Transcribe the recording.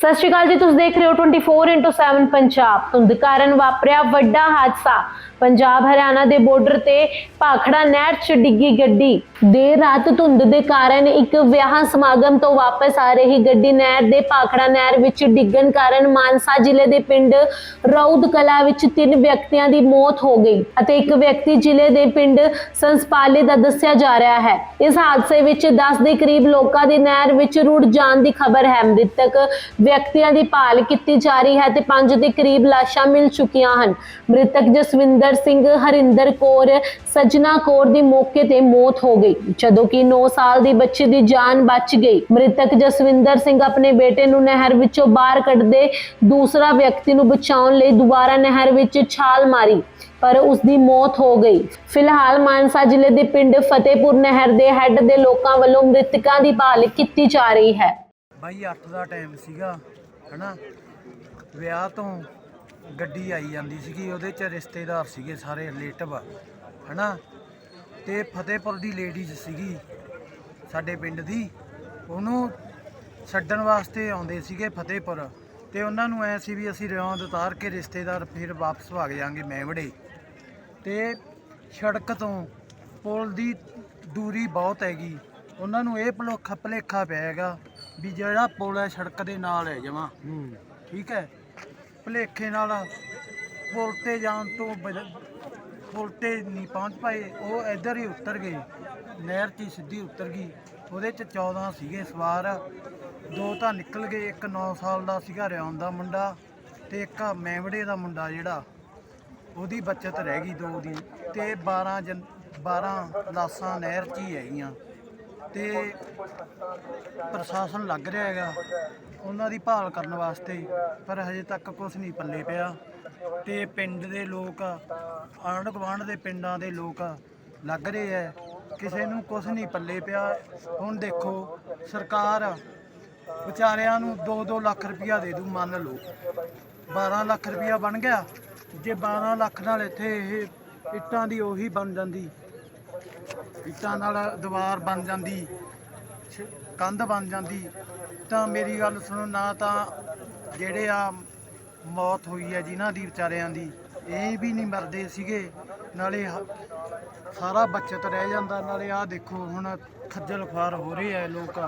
ਸਤਿ ਸ਼੍ਰੀ ਅਕਾਲ ਜੀ, ਤੁਸੀਂ ਦੇਖ ਰਹੇ ਹੋ 24/7 ਪੰਜਾਬ। ਧੁੰਦ ਕਾਰਨ ਵਾਪਰਿਆ ਵੱਡਾ ਹਾਦਸਾ। ਪੰਜਾਬ ਹਰਿਆਣਾ ਦੇ ਬਾਰਡਰ ਤੇ ਭਾਖੜਾ ਨਹਿਰ 'ਚ ਡਿੱਗੀ ਗੱਡੀ। ਦੇਰ ਰਾਤ ਧੁੰਦ ਦੇ ਕਾਰਨ ਇੱਕ ਵਿਆਹ ਸਮਾਗਮ ਤੋਂ ਵਾਪਸ ਆ ਰਹੀ ਗੱਡੀ ਨਹਿਰ ਦੇ ਭਾਖੜਾ ਨਹਿਰ ਵਿੱਚ ਡਿੱਗਣ ਕਾਰਨ ਮਾਨਸਾ ਜ਼ਿਲ੍ਹੇ ਦੇ ਪਿੰਡ ਰੌਦ ਕਲਾ ਵਿੱਚ ਤਿੰਨ ਵਿਅਕਤੀਆਂ ਦੀ ਮੌਤ ਹੋ ਗਈ ਅਤੇ ਇੱਕ ਵਿਅਕਤੀ ਜ਼ਿਲ੍ਹੇ ਦੇ ਪਿੰਡ ਸੰਸਪਾਲੇ ਦਾ ਦੱਸਿਆ ਜਾ ਰਿਹਾ ਹੈ। ਇਸ ਹਾਦਸੇ ਵਿੱਚ 10 ਦੇ ਕਰੀਬ ਲੋਕਾਂ ਦੀ ਨਹਿਰ ਵਿੱਚ ਰੁੜ ਜਾਣ ਦੀ ਖਬਰ ਹੈ। ਮ੍ਰਿਤਕ ਵਿਅਕਤੀਆਂ ਦੀ ਭਾਲ ਕੀਤੀ ਜਾ ਰਹੀ ਹੈ ਤੇ ਪੰਜ ਦੇ ਕਰੀਬ ਲਾਸ਼ਾਂ ਮਿਲ ਚੁੱਕੀਆਂ ਹਨ। ਮ੍ਰਿਤਕ ਜਸਵਿੰਦਰ ਸਿੰਘ, ਹਰਿੰਦਰ ਕੌਰ ਸਜਣਾ ਕੌਰ ਦੀ ਮੌਕੇ ਤੇ ਮੌਤ ਹੋ ਗਈ, ਜਦੋਂ ਕਿ 9 ਸਾਲ ਦੀ ਬੱਚੀ ਦੀ ਜਾਨ ਬਚ ਗਈ। ਮ੍ਰਿਤਕ ਜਸਵਿੰਦਰ ਸਿੰਘ ਆਪਣੇ ਬੇਟੇ ਨੂੰ ਨਹਿਰ ਵਿੱਚੋਂ ਬਾਹਰ ਕੱਢਦੇ ਦੂਸਰਾ ਵਿਅਕਤੀ ਨੂੰ ਬਚਾਉਣ ਲਈ ਦੁਬਾਰਾ ਨਹਿਰ ਵਿੱਚ ਛਾਲ ਮਾਰੀ, ਪਰ ਉਸ ਦੀ ਮੌਤ ਹੋ ਗਈ। ਫਿਲਹਾਲ ਮਾਨਸਾ ਜ਼ਿਲ੍ਹੇ ਦੇ ਪਿੰਡ ਫਤਿਹਪੁਰ ਨਹਿਰ ਦੇ ਹੈੱਡ ਦੇ ਲੋਕਾਂ ਵੱਲੋਂ ਮ੍ਰਿਤਕਾਂ ਦੀ ਭਾਲ ਕੀਤੀ ਜਾ ਰਹੀ ਹੈ। ਬਾਈ 8 ਦਾ ਟਾਈਮ ਸੀਗਾ, ਹਨਾ? ਵਿਆਹ ਤੋਂ ਗੱਡੀ ਆਈ ਜਾਂਦੀ ਸੀਗੀ, ਉਹਦੇ ਚ ਰਿਸ਼ਤੇਦਾਰ ਸੀਗੇ ਸਾਰੇ ਰਿਲੇਟਿਵ ਹਨਾ? ਤੇ ਫਤਿਹਪੁਰ ਦੀ ਲੇਡੀਜ਼ ਸੀਗੀ, ਸਾਡੇ ਪਿੰਡ ਦੀ। ਉਹਨੂੰ ਛੱਡਣ ਵਾਸਤੇ ਆਉਂਦੇ ਸੀਗੇ ਫਤਿਹਪੁਰ। ਤੇ ਉਹਨਾਂ ਨੂੰ ਐ ਸੀ ਵੀ ਅਸੀਂ ਰਿਆਉਂਦ ਉਤਾਰ ਕੇ ਰਿਸ਼ਤੇਦਾਰ ਫਿਰ ਵਾਪਸ ਭਾਗ ਜਾਾਂਗੇ ਮੈਂਵੜੇ। ਤੇ ਸੜਕ ਤੋਂ ਪੁਲ ਦੀ ਦੂਰੀ ਬਹੁਤ ਹੈਗੀ। ਉਹਨਾਂ ਨੂੰ ਇਹ ਭੁਲੇਖਾ ਭਲੇਖਾ ਪਿਆ ਹੈਗਾ ਵੀ ਜਿਹੜਾ ਪੁਲ ਹੈ ਸੜਕ ਦੇ ਨਾਲ ਹੈ ਜਮਾ। ਠੀਕ ਹੈ? ਭਲੇਖੇ ਨਾਲ ਪੁਲ ਤੇ ਜਾਣ ਤੋਂ ਪੁਲ ਤੇ ਨਹੀਂ ਪਹੁੰਚ ਪਾਏ ਉਹ ਇੱਧਰ ਹੀ ਉਤਰ ਗਏ। ਨਹਿਰ 'ਚ ਸਿੱਧੀ ਉਤਰ ਗਈ। ਉਹਦੇ 'ਚ 14 ਸੀਗੇ ਸਵਾਰ। ਦੋ ਤਾਂ ਨਿਕਲ ਗਏ ਇੱਕ 9 ਸਾਲ ਦਾ ਸੀਗਾ ਰਿਆਉਣ ਦਾ ਮੁੰਡਾ ਤੇ ਇੱਕ ਮੈਵੜੇ ਦਾ ਮੁੰਡਾ ਜਿਹੜਾ ਉਹਦੀ ਬਚਤ ਰਹਿ ਗਈ ਦੋ ਦੀ ਤੇ 12 ਜਨ 12 ਲਾਸਾਂ ਨਹਿਰ 'ਚ ਹੀ ਹੈਗੀਆਂ। ਤੇ ਪ੍ਰਸ਼ਾਸਨ ਲੱਗ ਰਿਹਾ ਹੈਗਾ। ਉਹਨਾਂ ਦੀ ਭਾਲ ਕਰਨ ਵਾਸਤੇ ਪਰ ਹਜੇ ਤੱਕ ਕੁਝ ਨਹੀਂ ਪੱਲੇ ਪਿਆ। ਤੇ ਪਿੰਡ ਦੇ ਲੋਕ, ਆਂਢ ਗੁਆਂਢ ਦੇ ਪਿੰਡਾਂ ਦੇ ਲੋਕ ਲੱਗ ਰਹੇ ਐ ਕਿਸੇ ਨੂੰ ਕੁਝ ਨਹੀਂ ਪੱਲੇ ਪਿਆ। ਹੁਣ ਦੇਖੋ, ਸਰਕਾਰ ਵਿਚਾਰਿਆਂ ਨੂੰ 2-2 ਲੱਖ ਰੁਪਇਆ ਦੇ ਦੂ, ਮੰਨ ਲਓ। 12 ਲੱਖ ਰੁਪਇਆ ਬਣ ਗਿਆ। ਜੇ 12 ਲੱਖ ਨਾਲ ਇੱਥੇ ਇਹ ਇੱਟਾਂ ਦੀ ਉਹੀ ਬਣ ਜਾਂਦੀ ਇੱਟਾਂ ਨਾਲ ਦੀਵਾਰ ਬਣ ਜਾਂਦੀ, ਕੰਧ ਬਣ ਜਾਂਦੀ, ਤਾਂ ਮੇਰੀ ਗੱਲ ਸੁਣੋ, ਨਾ ਤਾਂ ਜਿਹੜੇ ਆ ਮੌਤ ਹੋਈ ਹੈ ਜਿਨ੍ਹਾਂ ਦੀ ਵਿਚਾਰਿਆਂ ਦੀ, ਇਹ ਵੀ ਨਹੀਂ ਮਰਦੇ ਸੀਗੇ, ਨਾਲੇ ਸਾਰਾ ਬਚਤ ਰਹਿ ਜਾਂਦਾ, ਨਾਲੇ ਆਹ ਦੇਖੋ ਹੁਣ ਖੱਜਲ ਖੁਆਰ ਹੋ ਰਹੇ ਆ ਲੋਕ।